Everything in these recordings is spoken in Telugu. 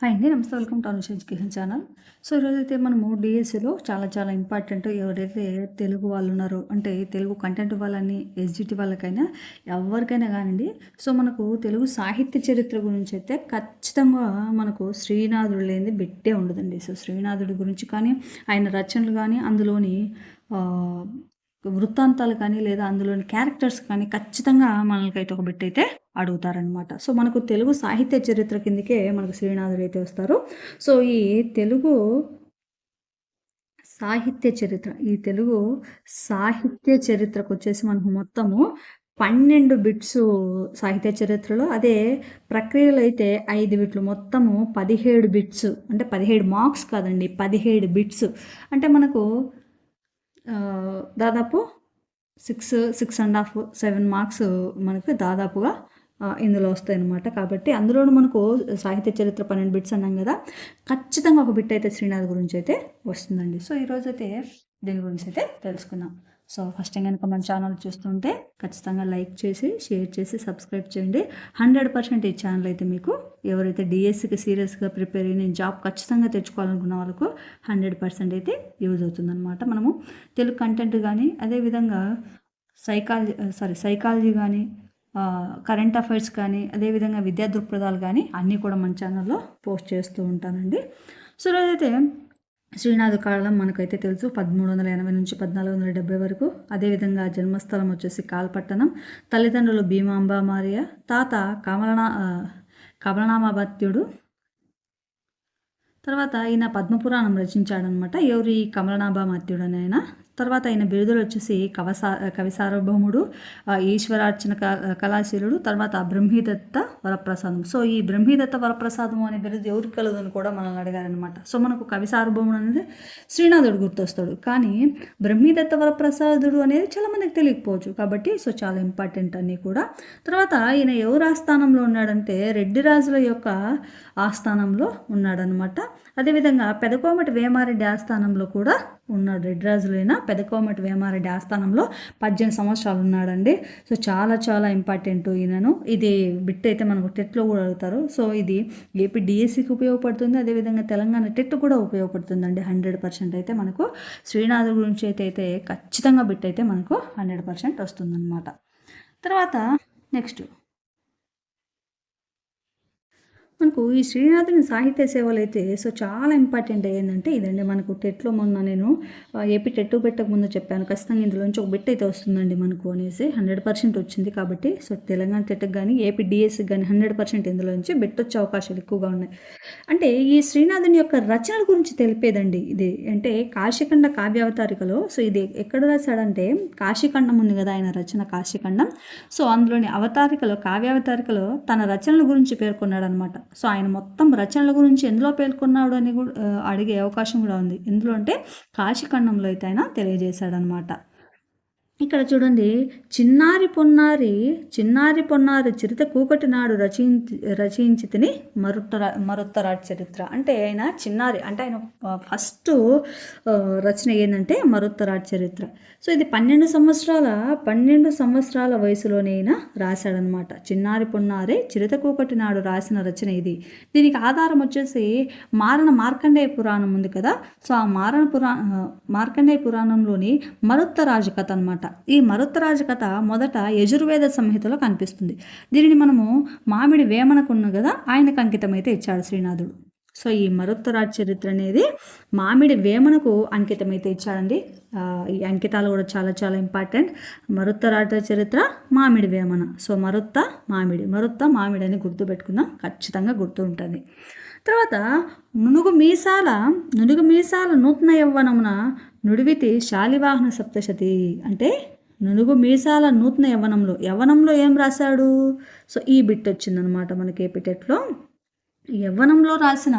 హాయ్ అండి నమస్తే welcome to Anusha education channel. So ఈరోజైతే మనము డిఎస్సిలో చాలా చాలా ఇంపార్టెంట్ ఎవరైతే తెలుగు వాళ్ళు ఉన్నారో అంటే తెలుగు కంటెంట్ వాళ్ళని ఎస్జిటి వాళ్ళకైనా ఎవరికైనా కానివ్వండి సో మనకు తెలుగు సాహిత్య చరిత్ర గురించి అయితే ఖచ్చితంగా మనకు శ్రీనాథుడు లేనిది బిట్టే ఉండదండి. సో శ్రీనాథుడి గురించి కానీ ఆయన రచనలు కానీ అందులోని వృత్తాంతాలు కానీ లేదా అందులోని క్యారెక్టర్స్ కానీ ఖచ్చితంగా మనకైతే ఒక బిట్ అయితే అడుగుతారనమాట సో మనకు తెలుగు సాహిత్య చరిత్ర కిందకే మనకు శ్రీనాథుడు అయితే వస్తారు. సో ఈ తెలుగు సాహిత్య చరిత్ర ఈ తెలుగు సాహిత్య చరిత్రకు వచ్చేసి మనకు మొత్తము పన్నెండు బిట్స్ సాహిత్య చరిత్రలో అదే ప్రక్రియలో అయితే ఐదు బిట్లు మొత్తము పదిహేడు బిట్స్ అంటే పదిహేడు మార్క్స్ కాదండి పదిహేడు బిట్స్. అంటే మనకు దాదాపు six six and half seven marks మనకు దాదాపుగా ఇందులో వస్తాయి అనమాట కాబట్టి అందులోనూ మనకు సాహిత్య చరిత్ర పన్నెండు బిట్స్ అన్నాం కదా ఖచ్చితంగా ఒక బిట్ అయితే శ్రీనాథ్ గురించి అయితే వస్తుందండి. సో ఈరోజు అయితే దీని గురించి అయితే తెలుసుకుందాం. సో ఫస్ట్ కనుక మన ఛానల్ చూస్తుంటే ఖచ్చితంగా లైక్ చేసి షేర్ చేసి సబ్స్క్రైబ్ చేయండి. హండ్రెడ్ పర్సెంట్ ఈ ఛానల్ అయితే మీకు ఎవరైతే డిఎస్సికి సీరియస్గా ప్రిపేర్ అయ్యి నేను జాబ్ ఖచ్చితంగా తెచ్చుకోవాలనుకున్న వాళ్ళకు హండ్రెడ్ పర్సెంట్ అయితే యూజ్ అవుతుందన్నమాట. మనము తెలుగు కంటెంట్ కానీ అదేవిధంగా సైకాలజీ సారీ సైకాలజీ కానీ కరెంట్ అఫైర్స్ కానీ అదేవిధంగా విద్యా దృక్పథాలు కానీ అన్నీ కూడా మన ఛానల్లో పోస్ట్ చేస్తూ ఉంటానండి. సో రోజైతే శ్రీనాథు కాలం మనకైతే తెలుసు. పదమూడు వందల ఎనభై నుంచి పద్నాలుగు వందల డెబ్బై వరకు అదేవిధంగా జన్మస్థలం వచ్చేసి కాల్పట్టణం. తల్లిదండ్రులు భీమాంబ మారియ తాత కమలనా కమలనామాభత్యుడు తర్వాత ఈయన పద్మపురాణం రచించాడనమాట ఎవరి కమలనాభామత్యుడు అని ఆయన. తర్వాత ఆయన బిరుదులు వచ్చేసి కవసా కవి సార్వభౌముడు ఈశ్వరార్చన కళాశీలుడు తర్వాత బ్రహ్మీదత్త వరప్రసాదం. సో ఈ బ్రహ్మీదత్త వరప్రసాదం అనే బిరుదు ఎవరికి కలదని కూడా మనల్ని అడిగారనమాట సో మనకు కవి సార్వభౌముడు అనేది శ్రీనాథుడు గుర్తొస్తాడు. కానీ బ్రహ్మీదత్త వరప్రసాదుడు అనేది చాలామందికి తెలియకపోవచ్చు. కాబట్టి సో చాలా ఇంపార్టెంట్ అన్నీ కూడా. తర్వాత ఈయన ఎవరు ఆస్థానంలో ఉన్నాడంటే రెడ్డి రాజుల యొక్క ఆస్థానంలో ఉన్నాడనమాట అదేవిధంగా పెదకోమటి వేమారెడ్డి ఆస్థానంలో కూడా ఉన్నాడు రెడ్రాజులైన పెదకోమటి వేమారెడ్డి ఆస్థానంలో పద్దెనిమిది సంవత్సరాలు ఉన్నాడండి. సో చాలా చాలా ఇంపార్టెంట్ ఈయనను. ఇది బిట్ అయితే మనకు టెట్లో కూడా అడుగుతారు. సో ఇది ఏపీ డిఎస్సికి ఉపయోగపడుతుంది. అదేవిధంగా తెలంగాణ టెట్ కూడా ఉపయోగపడుతుందండి. హండ్రెడ్ పర్సెంట్ అయితే మనకు శ్రీనాథ్ గురించి అయితే అయితే ఖచ్చితంగా బిట్ అయితే మనకు హండ్రెడ్ పర్సెంట్ వస్తుందన్నమాట. తర్వాత నెక్స్ట్ మనకు ఈ శ్రీనాథుని సాహిత్య సేవలు అయితే సో చాలా ఇంపార్టెంట్ ఏంటంటే ఇదండి మనకు టెట్లో మొన్న నేను ఏపీ టెట్టు పెట్టక ముందు చెప్పాను. ఖచ్చితంగా ఇందులోంచి ఒక బిట్ అయితే వస్తుందండి మనకు అనేసి. హండ్రెడ్ పర్సెంట్ వచ్చింది కాబట్టి సో తెలంగాణ టెట్కి కానీ ఏపీ డిఎస్కి కానీ హండ్రెడ్ పర్సెంట్ ఇందులోంచి బిట్ వచ్చే అవకాశాలు ఎక్కువగా ఉన్నాయి. అంటే ఈ శ్రీనాథుని యొక్క రచనల గురించి తెలిపేదండి ఇది. అంటే కాశీఖండ కావ్యావతారికలో సో ఇది ఎక్కడ రాశాడంటే కాశీఖండం ఉంది కదా ఆయన రచన కాశీఖండం. సో అందులోని అవతారికలో కావ్యావతారికలో తన రచనల గురించి పేర్కొన్నాడు అనమాట సో ఆయన మొత్తం రచనల గురించి ఎందులో పేర్కొన్నాడు అని కూడా అడిగే అవకాశం కూడా ఉంది. ఎందులో అంటే కాశీఖండంలో అయితే ఆయన తెలియజేశాడనమాట. ఇక్కడ చూడండి చిన్నారి పొన్నారి చిన్నారి పొన్నారి చరిత కూకటి నాడు రచించి రచించి తిని మరుత్తర చరిత్ర. అంటే ఆయన చిన్నారి అంటే ఆయన ఫస్ట్ రచన ఏంటంటే మరుత్తరాటి చరిత్ర. సో ఇది పన్నెండు సంవత్సరాల పన్నెండు సంవత్సరాల వయసులోనే ఆయన రాశాడనమాట చిన్నారి పొన్నారి చిరుత కూకటి నాడు రాసిన రచన ఇది. దీనికి ఆధారం వచ్చేసి మారణ మార్కండేయ పురాణం ఉంది కదా. సో ఆ మారణ పురా మార్కండేయ పురాణంలోని మరుత్తరాజు కథ అనమాట ఈ మరుత్తరాజు కథ మొదట యజుర్వేద సంహితలో కనిపిస్తుంది. దీనిని మనము మామిడి వేమనకున్న కదా ఆయనకు అంకితమైతే ఇచ్చాడు శ్రీనాథుడు. సో ఈ మరుత్తరాజు చరిత్ర అనేది మామిడి వేమనకు అంకితమైతే ఇచ్చాడండి. ఈ అంకితాలు కూడా చాలా చాలా ఇంపార్టెంట్. మరుత్తరాట చరిత్ర మామిడి వేమన. సో మరుత్త మామిడి మరుత్త మామిడి అని గుర్తుపెట్టుకుందాం ఖచ్చితంగా గుర్తు ఉంటుంది. తర్వాత నునుగు మీసాల నునుగు మీసాల నూతన యవ్వనమున నుడివితి శాలివాహన సప్తశతి. అంటే నునుగు మీసాల నూతన యవ్వనంలో యవ్వనంలో ఏం రాశాడు? సో ఈ బిట్ వచ్చిందనమాట మనకి ఏపీటెట్లో యవ్వనంలో రాసిన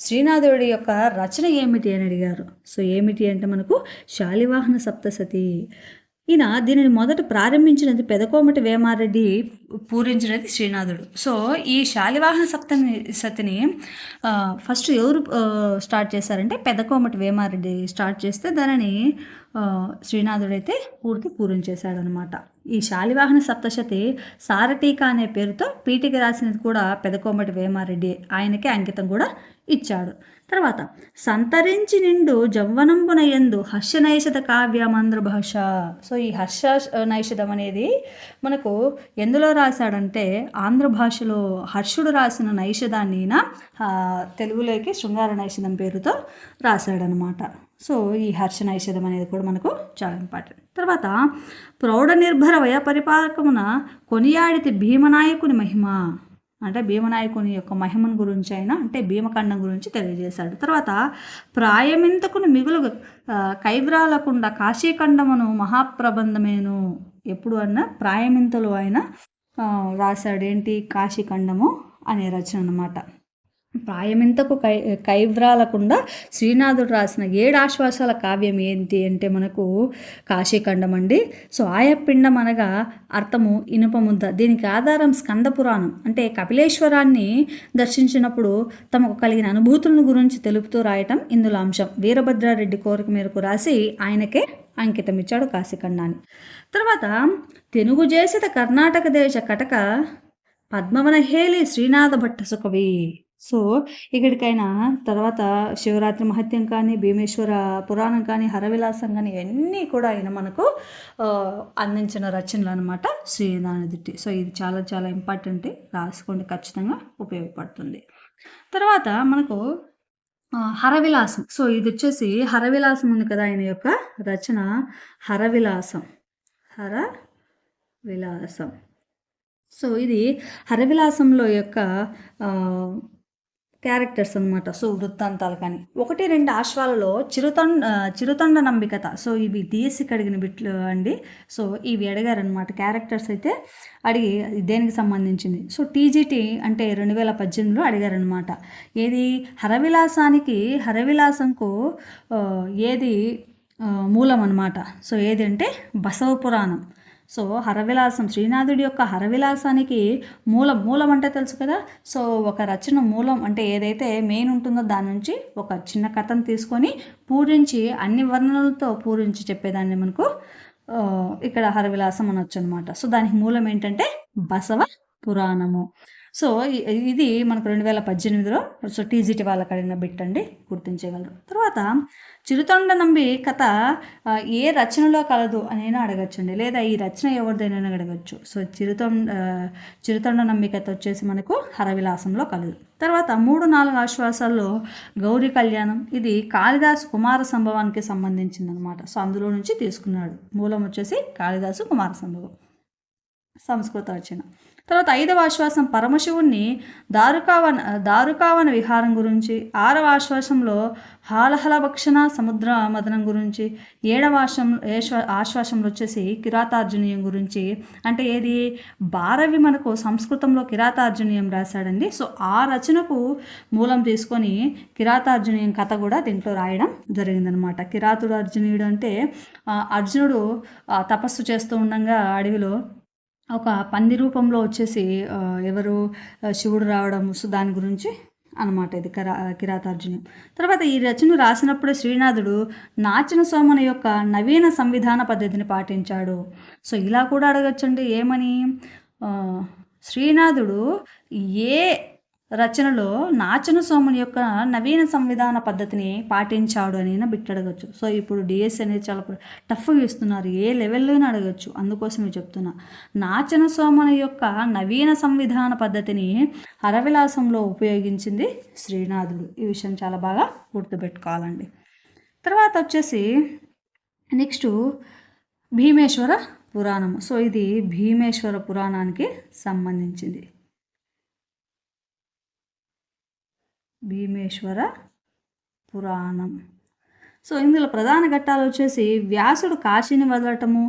శ్రీనాథుడి యొక్క రచన ఏమిటి అని అడిగారు. సో ఏమిటి అంటే మనకు శాలివాహన సప్తసతి ఈయన దీనిని మొదట ప్రారంభించినది పెదకోమటి వేమారెడ్డి పూరించినది శ్రీనాథుడు. సో ఈ శాలివాహన సప్తమి సతిని ఫస్ట్ ఎవరు స్టార్ట్ చేశారంటే పెదకోమటి వేమారెడ్డి స్టార్ట్ చేస్తే దానిని శ్రీనాథుడైతే పూర్తి పూరించేశాడనమాట. ఈ శాలివాహన సప్తశతి సారటీక అనే పేరుతో పీటికి రాసినది కూడా పెదకోమటి వేమారెడ్డి ఆయనకే అంకితం కూడా ఇచ్చాడు. తర్వాత సంతరించి నిండు జవ్వనంబున ఎందు హర్షనైషద కావ్యమంధ్ర భాష సో ఈ హర్ష నైషధం అనేది మనకు ఎందులో రాశాడంటే ఆంధ్ర భాషలో హర్షుడు రాసిన నైషధాన్ని తెలుగులోకి శృంగార నైషధం పేరుతో రాశాడనమాట. సో ఈ హర్ష నైషధం అనేది కూడా మనకు చాలా ఇంపార్టెంట్. తర్వాత ప్రౌఢ నిర్భర వయ పరిపాలకమున కొనియాడితే భీమనాయకుని మహిమ. అంటే భీమనాయకుని యొక్క మహిమను గురించి అయినా అంటే భీమఖండం గురించి తెలియజేశాడు. తర్వాత ప్రాయమింతకును మిగులు కైవ్రాలకుండా కాశీఖండమును మహాప్రబంధమేను ఎప్పుడు అన్న ప్రాయమింతలు ఆయన ఆ, రాశాడు. ఏంటి? కాశీఖండము అనే రచన అన్నమాట. ప్రాయమింతకు కై కైవ్రాలకుండా శ్రీనాథుడు రాసిన ఏడు ఆశ్వాసాల కావ్యం ఏంటి అంటే మనకు కాశీఖండం అండి. సో ఆయపిండం అనగా అర్థము ఇనుప ముద్ద. దీనికి ఆధారం స్కంద పురాణం. అంటే కపిలేశ్వరాన్ని దర్శించినప్పుడు తమకు కలిగిన అనుభూతులను గురించి తెలుపుతూ రాయటం ఇందులో అంశం. వీరభద్రారెడ్డి కోరిక మేరకు రాసి ఆయనకే అంకితం ఇచ్చాడు కాశీఖండాన్ని. తర్వాత తెలుగు చేసిన కర్ణాటక దేశ కటక పద్మవనహేలి శ్రీనాథ భట్ట సుకవి. సో ఇక్కడికైనా తర్వాత శివరాత్రి మహత్యం కానీ భీమేశ్వర పురాణం కానీ హరవిలాసం కానీ ఇవన్నీ కూడా ఆయన మనకు అందించిన రచనలు అనమాట శ్రీనాథుడి సో ఇది చాలా చాలా ఇంపార్టెంట్ రాసుకోండి ఖచ్చితంగా ఉపయోగపడుతుంది. తర్వాత మనకు హరవిలాసం. సో ఇది వచ్చేసి హరవిలాసం ఉంది కదా ఆయన యొక్క రచన హరవిలాసం. హర విలాసం సో ఇది హరవిలాసంలో యొక్క క్యారెక్టర్స్ అనమాట సో వృత్తాంతాలు కానీ. ఒకటి రెండు ఆశ్వాలలో చిరుతండ చిరుతండ నంబికత. సో ఇవి తీసి అడిగిన బిట్లు అండి. సో ఇవి అడిగారనమాట క్యారెక్టర్స్ అయితే అడిగి దేనికి సంబంధించింది? సో టీజీటీ అంటే రెండు వేల పద్దెనిమిదిలో అడిగారనమాట ఏది? హరవిలాసానికి హరవిలాసంకు ఏది? మూలం అనమాట సో ఏది అంటే బసవ పురాణం. సో హరవిలాసం శ్రీనాథుడి యొక్క హరవిలాసానికి మూలం మూలం అంటే తెలుసు కదా? సో ఒక రచన మూలం అంటే ఏదైతే మెయిన్ ఉంటుందో దాని నుంచి ఒక చిన్న కథను తీసుకొని పూరించి అన్ని వర్ణనలతో పూరించి చెప్పేదాన్ని మనకు ఇక్కడ హరవిలాసం అనొచ్చు అనమాట సో దానికి మూలం ఏంటంటే బసవ పురాణము. సో ఇది మనకు రెండు వేల పద్దెనిమిదిలో సో టీజీటీ వాళ్ళకి అడిగిన బిట్ అండి గుర్తించగలరు. తర్వాత చిరుతొండ నంబి కథ ఏ రచనలో కలదు అనైనా అడగచ్చండి. లేదా ఈ రచన ఎవరిదైనా అడగచ్చు. సో చిరుతొండ చిరుతొండ నంబి కథ వచ్చేసి మనకు హరవిలాసంలో కలదు. తర్వాత మూడు నాలుగు ఆశ్వాసాల్లో గౌరీ కళ్యాణం ఇది కాళిదాసు కుమార సంభవానికి సంబంధించింది అనమాట సో అందులో నుంచి తీసుకున్నాడు. మూలం వచ్చేసి కాళిదాసు కుమార సంభవం. సంస్కృత రచన. తర్వాత ఐదవ ఆశ్వాసం పరమశివుణ్ణి దారుకావన దారుకావన విహారం గురించి ఆరవ ఆశ్వాసంలో హాలహల భక్షణ సముద్ర మదనం గురించి ఏడవ ఆశ్వం ఏశ్వ ఆశ్వాసంలో వచ్చేసి కిరాతార్జునీయం గురించి అంటే ఏది? భారవి మనకు సంస్కృతంలో కిరాతార్జునీయం రాశాడండి. సో ఆ రచనకు మూలం తీసుకొని కిరాతార్జునీయం కథ కూడా దీంట్లో రాయడం జరిగిందనమాట. కిరాతుడు అర్జునీయుడు అంటే అర్జునుడు తపస్సు చేస్తూ ఉండగా అడవిలో ఒక పంది రూపంలో వచ్చేసి ఎవరు శివుడు రావడం సో దాని గురించి అనమాట ఇది కిరా కిరాతార్జునం. తర్వాత ఈ రచన రాసినప్పుడే శ్రీనాథుడు నాచన సోమన యొక్క నవీన సంవిధాన పద్ధతిని పాటించాడు. సో ఇలా కూడా అడగచ్చండి ఏమని? శ్రీనాథుడు ఏ రచనలో నాచన సోముని యొక్క నవీన సంవిధాన పద్ధతిని పాటించాడు అని బిట్ అడగచ్చు. సో ఇప్పుడు డిఎస్ అనేది చాలా టఫ్గా ఇస్తున్నారు ఏ లెవెల్లోనే అడగచ్చు. అందుకోసమే చెప్తున్నా. నాచన సోమని యొక్క నవీన సంవిధాన పద్ధతిని హరవిలాసంలో ఉపయోగించింది శ్రీనాథుడు. ఈ విషయం చాలా బాగా గుర్తుపెట్టుకోవాలండి. తర్వాత వచ్చేసి నెక్స్ట్ భీమేశ్వర పురాణము. సో ఇది భీమేశ్వర పురాణానికి సంబంధించింది. భీమేశ్వర పురాణం. సో ఇందులో ప్రధాన ఘట్టాలు వచ్చేసి వ్యాసుడు కాశీని వదలటము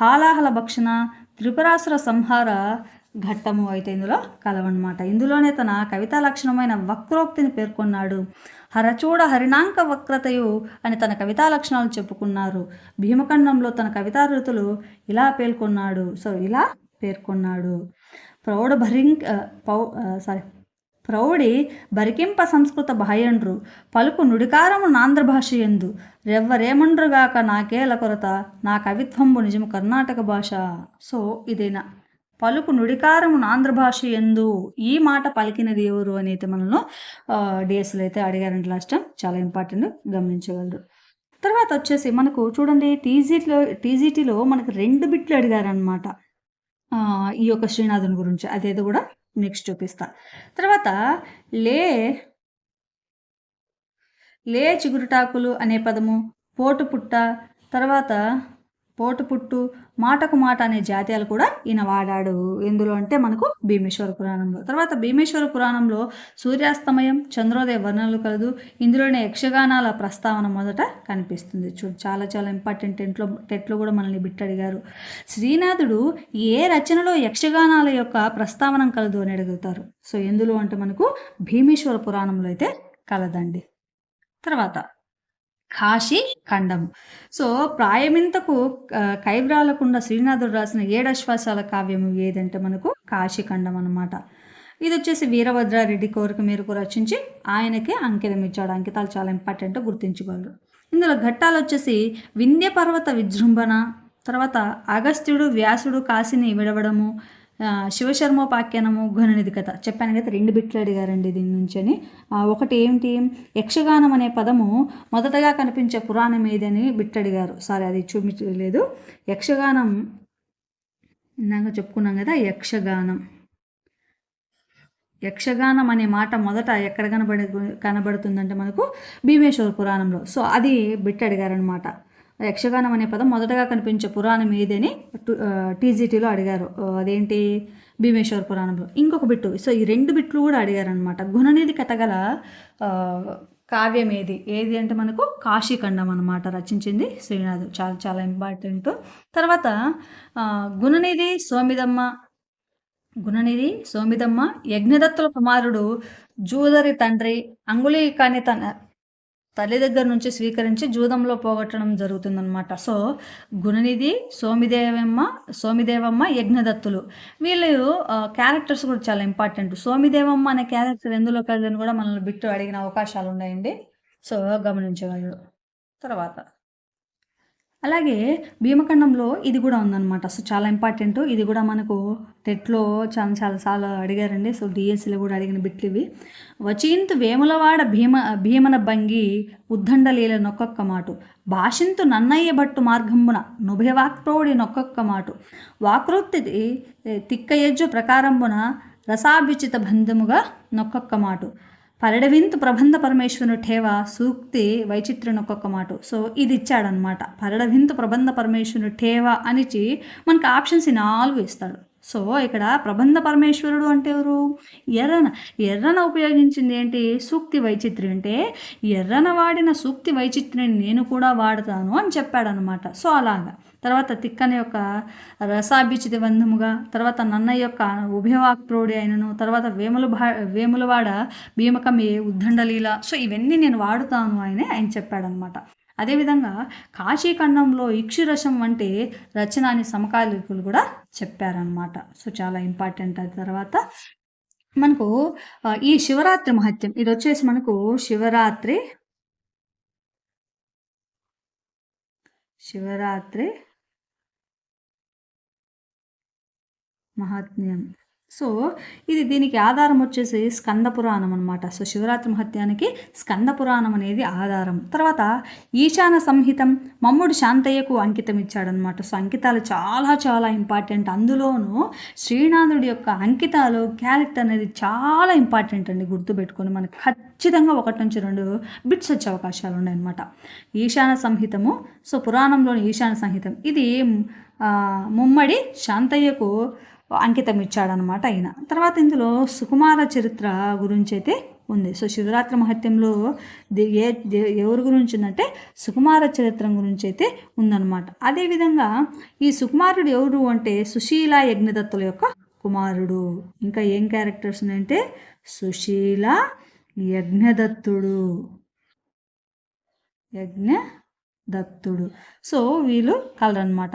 హాలాహల భక్షణ త్రిపురాసుర సంహార ఘట్టము అయితే ఇందులో కలవన్నమాట. ఇందులోనే తన కవితా లక్షణమైన వక్రోక్తిని పేర్కొన్నాడు. హరచూడ హరిణాంక వక్రతయు అని తన కవితా లక్షణాలు చెప్పుకున్నారు. భీమఖండంలో తన కవితా రుతులు ఇలా పేర్కొన్నాడు. సో ఇలా పేర్కొన్నాడు. ప్రౌఢ భరింక్ పౌ సారీ ప్రౌఢి బరికింప సంస్కృత భయండ్రు పలుకు నుడికారము నాంధ్ర భాష ఎందు. రెవ్వరేమండ్రుగాక నాకేల కొరత? నా కవిత్వంబు నిజము కర్ణాటక భాష. సో ఇదేనా? పలుకు నుడికారము నాంధ్ర భాష ఎందు ఈ మాట పలికినది ఎవరు అనేది మనల్ని డిఎస్లు అయితే అడిగారండి లాస్ట్ టైం చాలా ఇంపార్టెంట్ గమనించగలరు. తర్వాత వచ్చేసి మనకు చూడండి టీజీలో టీజీటీలో మనకు రెండు బిట్లు అడిగారనమాట ఈ యొక్క శ్రీనాథుని గురించి. అదేదో కూడా నెక్స్ట్ చూపిస్తా. తర్వాత లే లే చిగురుటాకులు అనే పదము పోటు పుట్ట తర్వాత పోటు పుట్టు మాటకు మాట అనే జాతీయాలు కూడా ఈయన వాడాడు. ఎందులో అంటే మనకు భీమేశ్వర పురాణంలో. తర్వాత భీమేశ్వర పురాణంలో సూర్యాస్తమయం చంద్రోదయ వర్ణనలు కలదు. ఇందులోనే యక్షగానాల ప్రస్తావన మొదట కనిపిస్తుంది. చూడు చాలా చాలా ఇంపార్టెంట్ టెంట్లో టెట్లో కూడా మనల్ని బిట్టడిగారు. శ్రీనాథుడు ఏ రచనలో యక్షగానాల యొక్క ప్రస్తావన కలదు అని అడుగుతారు. సో ఎందులో అంటే మనకు భీమేశ్వర పురాణంలో అయితే కలదండి. తర్వాత కాశీ ఖండము. సో ప్రాయమింతకు కైవ్రాలకుండా శ్రీనాథుడు రాసిన ఏడశ్వాసాల కావ్యము ఏదంటే మనకు కాశీ ఖండం అనమాట ఇది వచ్చేసి వీరభద్రారెడ్డి కోరిక మేరకు రచించి ఆయనకే అంకితం ఇచ్చాడు. అంకితాలు చాలా ఇంపార్టెంట్ గుర్తించుకోగలరు ఇందులో ఘట్టాలు వచ్చేసి వింధ్య పర్వత విజృంభణ తర్వాత అగస్త్యుడు వ్యాసుడు కాశీని విడవడము శివశర్మోపాఖ్యానము ఘననిధి కథ. చెప్పాను కదా రెండు బిట్లు అడిగారండి దీని నుంచి అని. ఒకటి ఏమిటి? యక్షగానం అనే పదము మొదటగా కనిపించే పురాణం ఏదని బిట్ అడిగారు. సారీ అది చూపించలేదు. యక్షగానం ఇందాక చెప్పుకున్నాం కదా యక్షగానం. యక్షగానం అనే మాట మొదట ఎక్కడ కనబడి కనబడుతుందంటే మనకు భీమేశ్వర పురాణంలో. సో అది బిట్ అడిగారనమాట యక్షగానం అనే పదం మొదటగా కనిపించే పురాణం ఏదని టీజీటీలో అడిగారు. అదేంటి? భీమేశ్వర పురాణంలో. ఇంకొక బిట్టు. సో ఈ రెండు బిట్లు కూడా అడిగారనమాట గుణనిధి కథగల కావ్యం ఏది? ఏది అంటే మనకు కాశీఖండం అనమాట రచించింది శ్రీనాథ్. చాలా చాలా ఇంపార్టెంట్. తర్వాత గుణనిధి సోమిదమ్మ గుణనిధి సోమిదమ్మ యజ్ఞదత్తుల కుమారుడు జూదరి తండ్రి అంగుళీకాని తన తల్లి దగ్గర నుంచి స్వీకరించి జూదంలో పోగొట్టడం జరుగుతుందనమాట సో గుణనిధి సోమిదేవమ్మ సోమిదేవమ్మ యజ్ఞదత్తులు. వీళ్ళు క్యారెక్టర్స్ కూడా చాలా ఇంపార్టెంట్ సోమిదేవమ్మ అనే క్యారెక్టర్ ఎందులో కలిదని కూడా మనల్ని బిట్టు అడిగిన అవకాశాలు ఉన్నాయండి సో గమనించగలరు. తర్వాత. అలాగే భీమఖండంలో ఇది కూడా ఉందన్నమాట. సో చాలా ఇంపార్టెంట్. ఇది కూడా మనకు టెట్లో చాలా చాలా సార్లు అడిగారండి. సో డిఎస్సిలో కూడా అడిగిన బిట్లు ఇవి వచీంత్ వేములవాడ భీమ భీమన భంగి ఉద్దండలీల నొక్కొక్క మాటు. భాషింతు నన్నయ్య భట్టు మార్గంబున నుభయవాక్ప్రోడి నొక్కొక్క మాటు. వాకృత్తి తిక్కయజ్జు ప్రకారంబున రసాభిచిత బంధముగా నొక్కొక్క మాటు. పరడవింతు ప్రబంధ పరమేశ్వరుని ఠేవ సూక్తి వైచిత్రుని ఒక్కొక్క మాట. సో ఇది ఇచ్చాడనమాట పరడవింతు ప్రబంధ పరమేశ్వరుని ఠేవ అనిచి మనకు ఆప్షన్స్ నాలుగు ఇస్తాడు. సో ఇక్కడ ప్రబంధ పరమేశ్వరుడు అంటే ఎవరు? ఎర్రన. ఎర్రన ఉపయోగించింది ఏంటి? సూక్తి వైచిత్రి అంటే ఎర్రన వాడిన సూక్తి వైచిత్రిని నేను కూడా వాడతాను అని చెప్పాడనమాట. సో అలాగా. తర్వాత తిక్కన యొక్క రసాభిచిత బంధముగా తర్వాత నన్నయ్య యొక్క ఉభయవాక్ప్రోడి అయినను తర్వాత వేముల భా వేములవాడ భీమకమి ఉద్దండలీల. సో ఇవన్నీ నేను వాడుతాను ఆయన ఆయన చెప్పాడనమాట అదేవిధంగా కాశీఖండంలో ఇక్షురసం వంటి రచనాన్ని సమకాలికులు కూడా చెప్పారనమాట సో చాలా ఇంపార్టెంట్ అది. తర్వాత మనకు ఈ శివరాత్రి మహత్యం. ఇది వచ్చేసి మనకు శివరాత్రి శివరాత్రి మహాత్మ్యం. సో ఇది దీనికి ఆధారం వచ్చేసి స్కంద పురాణం అనమాట సో శివరాత్రి మహత్యానికి స్కంద పురాణం అనేది ఆధారం. తర్వాత ఈశాన సంహితం మమ్ముడు శాంతయ్యకు అంకితం ఇచ్చాడనమాట సో అంకితాలు చాలా చాలా ఇంపార్టెంట్ అందులోనూ శ్రీనాథుడి యొక్క అంకితాలు క్యారెక్టర్ అనేది చాలా ఇంపార్టెంట్ అండి గుర్తుపెట్టుకొని. మనకి ఖచ్చితంగా ఒకటి నుంచి రెండు బిట్స్ వచ్చే అవకాశాలు ఉన్నాయన్నమాట. ఈశాన సంహితము సో పురాణంలోని ఈశాన సంహితం. ఇది ముమ్మడి శాంతయ్యకు అంకితం ఇచ్చాడనమాట ఆయన తర్వాత ఇందులో సుకుమార చరిత్ర గురించి అయితే ఉంది. సో శివరాత్రి మహత్యంలో ఏ ఎవరి గురించి ఉందంటే సుకుమార చరిత్ర గురించి అయితే ఉందన్నమాట అదేవిధంగా ఈ సుకుమారుడు ఎవరు అంటే సుశీల యజ్ఞదత్తుల యొక్క కుమారుడు. ఇంకా ఏం క్యారెక్టర్స్ ఉన్నాయంటే సుశీల యజ్ఞదత్తుడు. యజ్ఞ దత్తుడు. సో వీళ్ళు కలరనమాట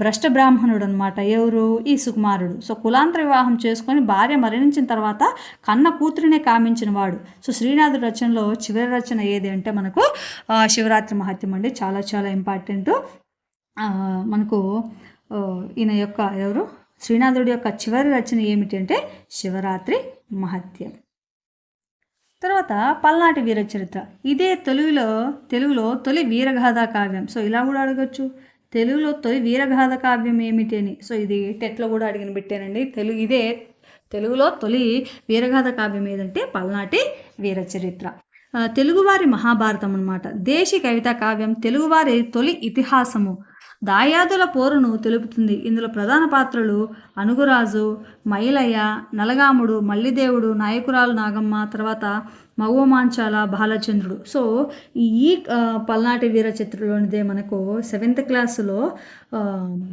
భ్రష్ట బ్రాహ్మణుడు అనమాట ఎవరు? ఈ సుకుమారుడు. సో కులాంతర వివాహం చేసుకొని భార్య మరణించిన తర్వాత కన్న కూతురినే కామించిన వాడు. సో శ్రీనాథుడి రచనలో చివరి రచన ఏది అంటే మనకు శివరాత్రి మహత్యం అండి. చాలా చాలా ఇంపార్టెంట్ మనకు ఈయన యొక్క ఎవరు? శ్రీనాథుడి యొక్క చివరి రచన ఏమిటి అంటే శివరాత్రి మహత్యం తర్వాత పల్నాటి వీర చరిత్ర ఇదే తెలుగులో తెలుగులో తొలి వీరగాథ కావ్యం. సో ఇలా కూడా అడగచ్చు. తెలుగులో తొలి వీరగాథ కావ్యం ఏమిటి అని. సో ఇది టెట్లో కూడా అడిగిన పెట్టానండి. తెలుగు ఇదే తెలుగులో తొలి వీరగాథ కావ్యం ఏదంటే పల్నాటి వీరచరిత్ర. తెలుగువారి మహాభారతం అనమాట దేశీ కవితా కావ్యం తెలుగువారి తొలి ఇతిహాసము. దాయాదుల పోరును తెలుపుతుంది. ఇందులో ప్రధాన పాత్రలు అనుగురాజు మైలయ్య నలగాముడు మల్లిదేవుడు నాయకురాలు నాగమ్మ తర్వాత మగోమాంచాల బాలచంద్రుడు. సో ఈ పల్నాటి వీర చిత్రలోనిదే మనకు సెవెంత్ క్లాసులో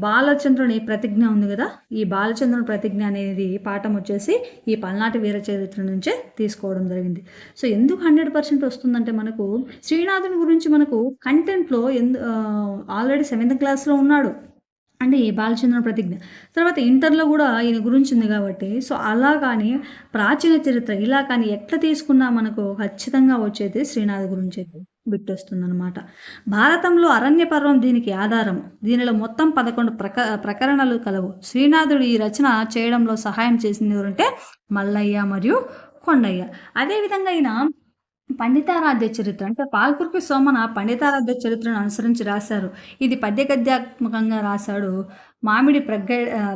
బాలచంద్రుని ప్రతిజ్ఞ ఉంది కదా? ఈ బాలచంద్రుని ప్రతిజ్ఞ అనేది పాఠం వచ్చేసి ఈ పల్నాటి వీర చరిత్ర నుంచే తీసుకోవడం జరిగింది. సో ఎందుకు హండ్రెడ్ పర్సెంట్ వస్తుందంటే మనకు శ్రీనాథుని గురించి మనకు కంటెంట్లో ఎందు ఆల్రెడీ సెవెంత్ క్లాస్లో ఉన్నాడు. అంటే ఈ బాలచంద్ర ప్రతిజ్ఞ. తర్వాత ఇంటర్లో కూడా ఈయన గురించి ఉంది కాబట్టి సో అలా కానీ ప్రాచీన చరిత్ర ఇలా కానీ ఎట్లా తీసుకున్నా మనకు ఖచ్చితంగా వచ్చేది శ్రీనాథ్ గురించి అయితే భారతంలో అరణ్య పర్వం దీనికి ఆధారం. దీనిలో మొత్తం పదకొండు ప్రక ప్రకరణలు కలవు. శ్రీనాథుడు ఈ రచన చేయడంలో సహాయం చేసింది ఎవరంటే మల్లయ్య మరియు కొండయ్య. అదేవిధంగా ఈయన పండితారాధ్య చరిత్ర. అంటే పాల్కుర్కి సోమన పండితారాధ్య చరిత్రను అనుసరించి రాశారు. ఇది పద్యగద్యాత్మకంగా రాశాడు మామిడి ప్రగ్గ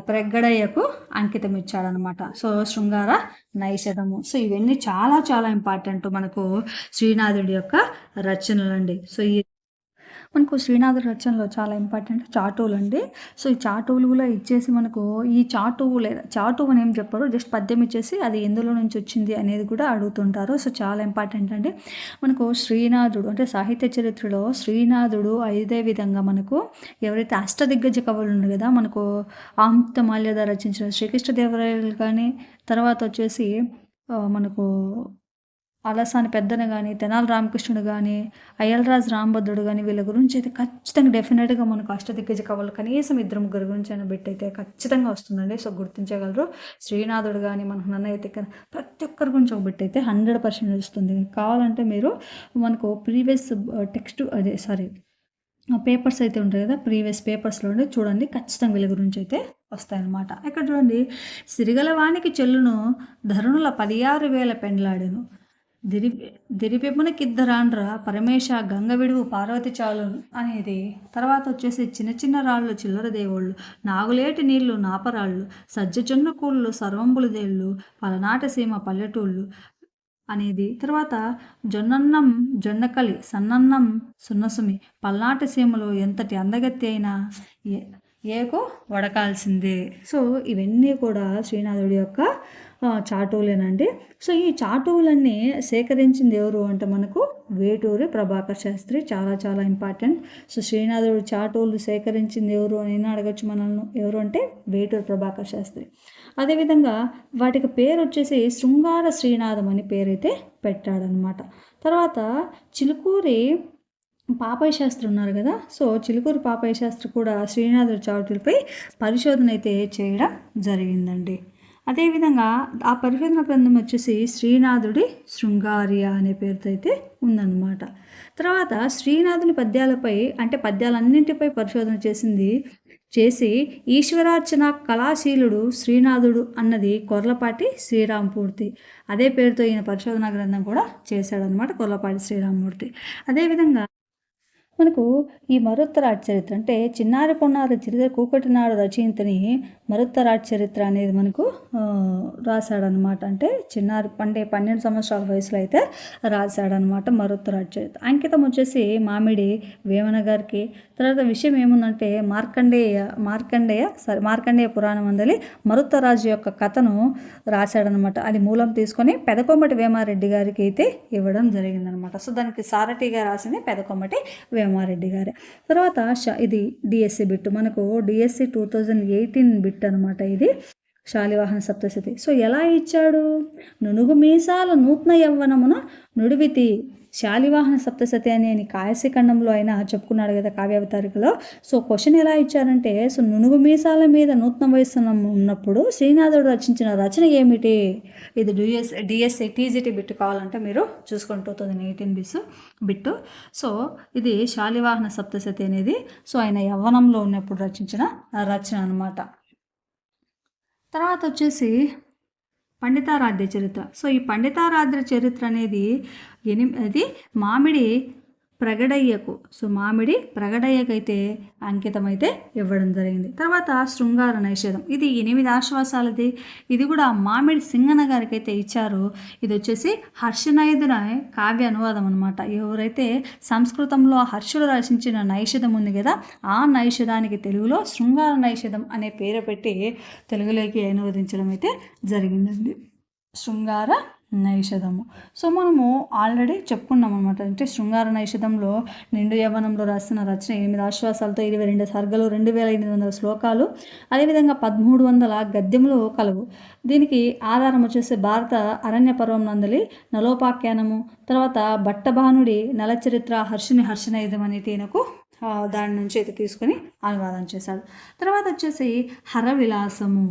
ప్రగ్గడయ్యకు అంకితం ఇచ్చాడనమాట సో శృంగార నైషధము. సో ఇవన్నీ చాలా చాలా ఇంపార్టెంట్ మనకు శ్రీనాథుడి యొక్క రచనలు అండి సో ఈ మనకు శ్రీనాథ రచనలో చాలా ఇంపార్టెంట్ చాటువులు అండి. సో ఈ చాటువులు కూడా ఇచ్చేసి మనకు ఈ చాటువు లేదా చాటువు అని ఏం చెప్పారు. జస్ట్ పద్యం ఇచ్చేసి అది ఎందులో నుంచి వచ్చింది అనేది కూడా అడుగుతుంటారు. సో చాలా ఇంపార్టెంట్ అండి. మనకు శ్రీనాథుడు అంటే సాహిత్య చరిత్రలో శ్రీనాథుడు అదే విధంగా మనకు ఎవరైతే అష్టదిగ్గజ కవులు ఉన్నారు కదా మనకు ఆముక్త మాల్యద రచించిన శ్రీకృష్ణదేవరాయలు కానీ తర్వాత వచ్చేసి మనకు అలసాని పెద్దను కానీ తెనాలి రామకృష్ణుడు కానీ అయ్యలరాజు రాంభద్రుడు కానీ వీళ్ళ గురించి అయితే ఖచ్చితంగా డెఫినెట్గా మనకు అష్టదిగ్గజ కవులు కనీసం ఇద్దరు ముగ్గురు గురించి అయినా బిట్ అయితే ఖచ్చితంగా వస్తుందండి. సో గుర్తించగలరు. శ్రీనాథుడు కానీ మనకు నన్న అయితే ప్రతి ఒక్కరి గురించి ఒక బిట్ అయితే హండ్రెడ్ పర్సెంట్ వస్తుంది కావాలంటే మీరు మనకు ప్రీవియస్ టెక్స్ట్ అదే సారీ పేపర్స్ అయితే ఉంటాయి కదా ప్రీవియస్ పేపర్స్లో చూడండి. ఖచ్చితంగా వీళ్ళ గురించి అయితే వస్తాయన్నమాట. ఇక్కడ చూడండి. సిరిగలవానికి చెల్లును ధరుణుల పదియారు వేల పెండ్లాడాను. దిరిపి దిరిపెమ్మనకిద్దరాండ్ర పరమేశ గంగ విడువు పార్వతి చాలు అనేది. తర్వాత వచ్చేసి చిన్న చిన్న రాళ్ళు చిల్లర దేవుళ్ళు నాగులేటి నీళ్ళు నాపరాళ్ళు సజ్జ కూళ్ళు సర్వంబులదేళ్ళు పలనాట సీమ పల్లెటూళ్ళు అనేది. తర్వాత జొన్నన్నం జొన్నకలి సన్నన్నం సున్నసుమి పల్నాటి సీమలో ఎంతటి అందగత్తి అయినా ఏకో వడకాల్సిందే. సో ఇవన్నీ కూడా శ్రీనాథుడి యొక్క చాటువులేనండి. సో ఈ చాటువులన్నీ సేకరించింది ఎవరు అంటే మనకు వేటూరి ప్రభాకర్ శాస్త్రి చాలా చాలా ఇంపార్టెంట్. సో శ్రీనాథుడు చాటువులు సేకరించింది ఎవరు అని అడగచ్చు మనల్ని. ఎవరు అంటే వేటూరి ప్రభాకర్ శాస్త్రి. అదేవిధంగా వాటికి పేరు వచ్చేసి శృంగార శ్రీనాథం అని పేరైతే పెట్టాడనమాట. తర్వాత చిలుకూరి పాపయ్య శాస్త్రి ఉన్నారు కదా. సో చిలుకూరు పాపయ్య శాస్త్రి కూడా శ్రీనాథుడి చాటులపై పరిశోధన అయితే చేయడం జరిగిందండి. అదేవిధంగా ఆ పరిశోధన గ్రంథం వచ్చేసి శ్రీనాథుడి శృంగార్య అనే పేరుతో అయితే ఉందన్నమాట. తర్వాత శ్రీనాథుని పద్యాలపై అంటే పద్యాలన్నింటిపై పరిశోధన చేసింది చేసి ఈశ్వరార్చన కళాశీలుడు శ్రీనాథుడు అన్నది కొర్లపాటి శ్రీరామపూర్తి అదే పేరుతో ఈయన పరిశోధన గ్రంథం కూడా చేశాడనమాట కొర్లపాటి శ్రీరామమూర్తి అదేవిధంగా మనకు ఈ మరుత్తరాట్ చరిత్ర అంటే చిన్నారి పొన్నారి చరిత్ర కూకటినాడు రచయితని మరుత్తరాట్ చరిత్ర అనేది మనకు రాశాడనమాట అంటే చిన్నారి అంటే పన్నెండు సంవత్సరాల వయసులో అయితే రాశాడనమాట మరుత్తరాట్ చరిత్ర అంకితం వచ్చేసి మామిడి వేమన గారికి. తర్వాత విషయం ఏముందంటే మార్కండేయ మార్కండేయ సరే మార్కండేయ పురాణం అందలి మరుత్తరాజు యొక్క కథను రాశాడనమాట అది మూలం తీసుకొని పెదకొమ్మటి వేమారెడ్డి గారికి అయితే ఇవ్వడం జరిగిందనమాట సో దానికి సారథిగా రాసింది పెదకొమ్మటి వేమ రామారెడ్డి గారే. తర్వాత ఇది డిఎస్సి బిట్ మనకు DSC two thousand eighteen bit అనమాట ఇది. శాలివాహన సప్తశతి. సో ఎలా ఇచ్చాడు? నునుగు మీసాల నూతన యవ్వనమున నుడివితి శాలివాహన సప్తసతి అనే కాయశఖండంలో అయినా చెప్పుకున్నాడు కదా కావ్యావతారికలో. సో క్వశ్చన్ ఎలా ఇచ్చారంటే సో నునుగు మీసాల మీద నూతన వయస్సు ఉన్నప్పుడు శ్రీనాథుడు రచించిన రచన ఏమిటి? ఇది డిఎస్ డిఎస్సి టీజీటీ బిట్ కావాలంటే మీరు చూసుకొని థౌజండ్ ఎయిటీన్ బిస్ బిట్టు. సో ఇది శాలివాహన సప్తసతి అనేది. సో ఆయన యవ్వనంలో ఉన్నప్పుడు రచించిన రచన అనమాట తర్వాత వచ్చేసి పండితారాధ్య చరిత్ర. సో ఈ పండితారాధ్య చరిత్ర అనేది ఎనిమిది మామిడి ప్రగడయ్యకు. సో మామిడి ప్రగడయ్యకైతే అంకితమైతే ఇవ్వడం జరిగింది. తర్వాత శృంగార నైషేధం. ఇది ఎనిమిది ఆశ్వాసాలది. ఇది కూడా మామిడి సింగన గారికి అయితే ఇచ్చారు. ఇది వచ్చేసి హర్షనైదున కావ్య అనువాదం అనమాట ఎవరైతే సంస్కృతంలో హర్షులు రచించిన నైషధం ఉంది కదా ఆ నైషధానికి తెలుగులో శృంగార నైషధం అనే పేరు పెట్టి తెలుగులోకి అనువదించడం అయితే జరిగిందండి. శృంగార నైషధము. సో మనము ఆల్రెడీ చెప్పుకున్నాం అనమాట అంటే శృంగార నైషధంలో నిండు యవనంలో రాసిన రచన ఎనిమిది ఆశ్వాసాలతో ఇరవై రెండు సర్గలు రెండు వేల ఎనిమిది వందల శ్లోకాలు అదేవిధంగా పదమూడు వందల గద్యములు కలవు. దీనికి ఆధారం వచ్చేసి భారత అరణ్య పర్వం నందలి నలోపాఖ్యానము తర్వాత భట్టభానుడి నలచరిత్ర హర్షిని హర్షనైదం అనేది తీనకు దాని నుంచి అయితే తీసుకొని అనువాదం చేశాడు తర్వాత వచ్చేసి హరవిలాసము.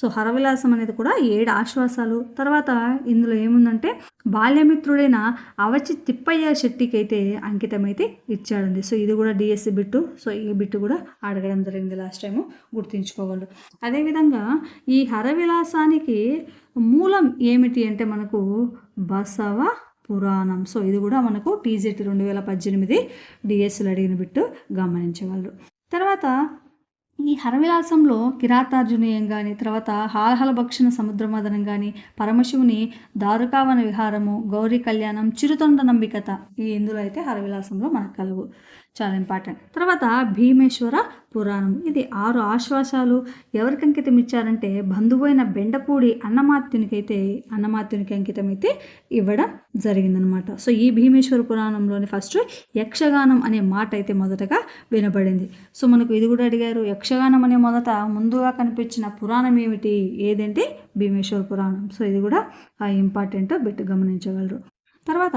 సో హరవిలాసం అనేది కూడా ఏడు ఆశ్వాసాలు. తర్వాత ఇందులో ఏముందంటే బాల్యమిత్రుడైన అవచి తిప్పయ్య శెట్టికైతే అంకితమైతే ఇచ్చాడండి. సో ఇది కూడా డిఎస్సి బిట్టు. సో ఈ బిట్టు కూడా అడగడం జరిగింది లాస్ట్ టైము. గుర్తుంచుకోగలరు. అదేవిధంగా ఈ హరవిలాసానికి మూలం ఏమిటి అంటే మనకు బసవ పురాణం. సో ఇది కూడా మనకు టీజెట్ రెండు వేల పద్దెనిమిది డిఎస్లు అడిగిన బిట్టు గమనించగలరు. తర్వాత ఈ హరవిలాసంలో కిరాతార్జునీయం కానీ తర్వాత హాలహల భక్షణ సముద్రమదనం కానీ పరమశివుని దారుకావన విహారము గౌరీ కళ్యాణం చిరుతొండ నంబికత ఈ ఇందులో అయితే హరవిలాసంలో మనకు కలుగు. చాలా ఇంపార్టెంట్ తర్వాత భీమేశ్వర పురాణం. ఇది ఆరు ఆశ్వాసాలు. ఎవరికి అంకితం ఇచ్చారంటే బంధువైన బెండపూడి అన్నమాత్యునికి అయితే అన్నమాత్యునికి అంకితం అయితే ఇవ్వడం జరిగిందనమాట సో ఈ భీమేశ్వర పురాణంలోని ఫస్ట్ యక్షగానం అనే మాట అయితే మొదటగా వినబడింది. సో మనకు ఇది కూడా అడిగారు యక్షగానం అనే మొదట ముందుగా కనిపించిన పురాణం ఏమిటి? ఏదంటే భీమేశ్వర పురాణం. సో ఇది కూడా ఇంపార్టెంట్ బిట్ గమనించగలరు. తర్వాత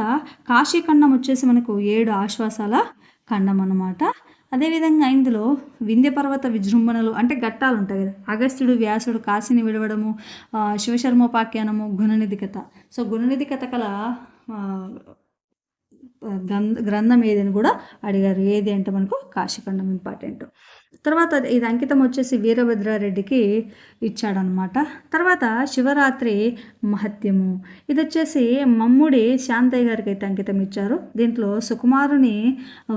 కాశీఖండం వచ్చేసి మనకు ఏడు ఆశ్వాసాల ఖండం అనమాట అదేవిధంగా ఇందులో వింధ్య పర్వత విజృంభణలు అంటే ఘట్టాలు ఉంటాయి కదా. అగస్త్యుడు వ్యాసుడు కాశీని విడవడము శివశర్మోపాఖ్యానము గుణనిధి కథ. సో గుణనిధి కథ కల గ్రంథ గ్రంథం ఏదని కూడా అడిగారు. ఏది అంటే మనకు కాశీఖండం ఇంపార్టెంట్. తర్వాత ఇది అంకితం వచ్చేసి వీరభద్రారెడ్డికి ఇచ్చాడనమాట. తర్వాత శివరాత్రి మహత్యము. ఇది వచ్చేసి మమ్ముడి శాంతయ్య గారికి అయితే అంకితం ఇచ్చారు. దీంట్లో సుకుమారుని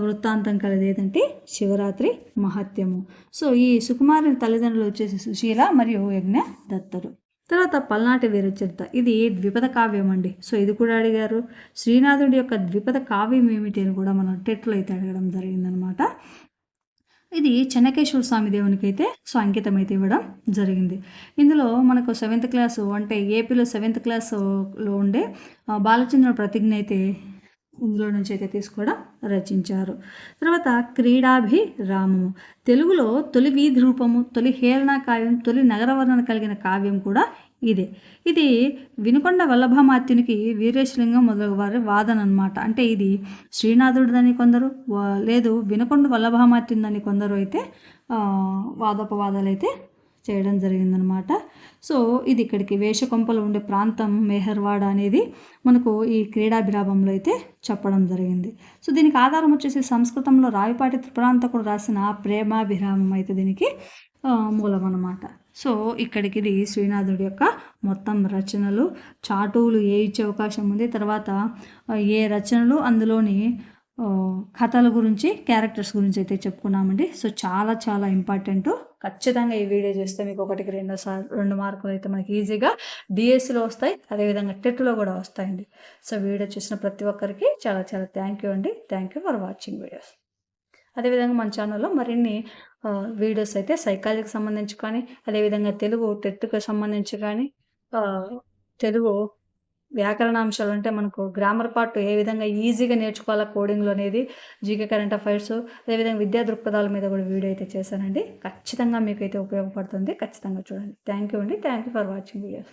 వృత్తాంతం కలిది ఏదంటే శివరాత్రి మహత్యము. సో ఈ సుకుమారుని తల్లిదండ్రులు వచ్చేసి సుశీల మరియు యజ్ఞ దత్తరు. తర్వాత పల్నాటి వీరచరిత. ఇది ద్విపద కావ్యం అండి. సో ఇది కూడా అడిగారు. శ్రీనాథుడి యొక్క ద్విపద కావ్యం ఏమిటి అని కూడా మనం టెట్లో అయితే అడగడం జరిగిందనమాట. ఇది చెన్నకేశ్వర స్వామి దేవునికి అయితే సో అంకితం అయితే ఇవ్వడం జరిగింది. ఇందులో మనకు సెవెంత్ క్లాసు అంటే ఏపీలో సెవెంత్ క్లాస్లో ఉండే బాలచంద్ర ప్రతిజ్ఞ అయితే ఇందులో నుంచి అయితే తీసుకోవడం రచించారు. తర్వాత క్రీడాభిరామము. తెలుగులో తొలి వీధి రూపము తొలి హేళనా కావ్యం తొలి నగరవర్ణన కలిగిన కావ్యం కూడా ఇదే. ఇది వినుకొండ వల్లభమాత్యునికి వీరేశలింగం మొదలగువారి వాదన అనమాట అంటే ఇది శ్రీనాథుడిదని కొందరు లేదు వినుకొండ వల్లభమాత్యుందని కొందరు అయితే వాదోపవాదాలు అయితే చేయడం జరిగిందనమాట. సో ఇది ఇక్కడికి వేషకొంపలు ఉండే ప్రాంతం మెహర్వాడ అనేది మనకు ఈ క్రీడాభిరామంలో అయితే చెప్పడం జరిగింది. సో దీనికి ఆధారం వచ్చేసి సంస్కృతంలో రావిపాటి త్రిపురాంతకుడు రాసిన ప్రేమాభిరామం అయితే దీనికి మూలం అనమాట సో ఇక్కడికి ఇది శ్రీనాథుడి యొక్క మొత్తం రచనలు. చాటువులు ఏ ఇచ్చే అవకాశం ఉంది? తర్వాత ఏ రచనలు? అందులోని కథల గురించి క్యారెక్టర్స్ గురించి అయితే చెప్పుకున్నామండి. సో చాలా చాలా ఇంపార్టెంట్. ఖచ్చితంగా ఈ వీడియో చేస్తే మీకు ఒకటికి రెండు సార్ రెండు మార్కులు అయితే మనకి ఈజీగా డిఎస్సిలో వస్తాయి. అదేవిధంగా టెట్లో కూడా వస్తాయండి. సో వీడియో చూసిన ప్రతి ఒక్కరికి చాలా చాలా థ్యాంక్ యూ అండి. Thank you for watching videos. అదేవిధంగా మన ఛానల్లో మరిన్ని వీడియోస్ అయితే సైకాలజీకి సంబంధించి కానీ అదేవిధంగా తెలుగు టెట్కి సంబంధించి కానీ తెలుగు వ్యాకరణాంశాలు అంటే మనకు గ్రామర్ పార్ట్ ఏ విధంగా ఈజీగా నేర్చుకోవాలా కోడింగ్లో అనేది జీకే కరెంట్ అఫైర్స్ అదేవిధంగా విద్యా దృక్పథాల మీద కూడా వీడియో అయితే చేశానండి. ఖచ్చితంగా మీకు అయితే ఉపయోగపడుతుంది. ఖచ్చితంగా చూడండి. థ్యాంక్ యూ అండి. Thank you for watching videos.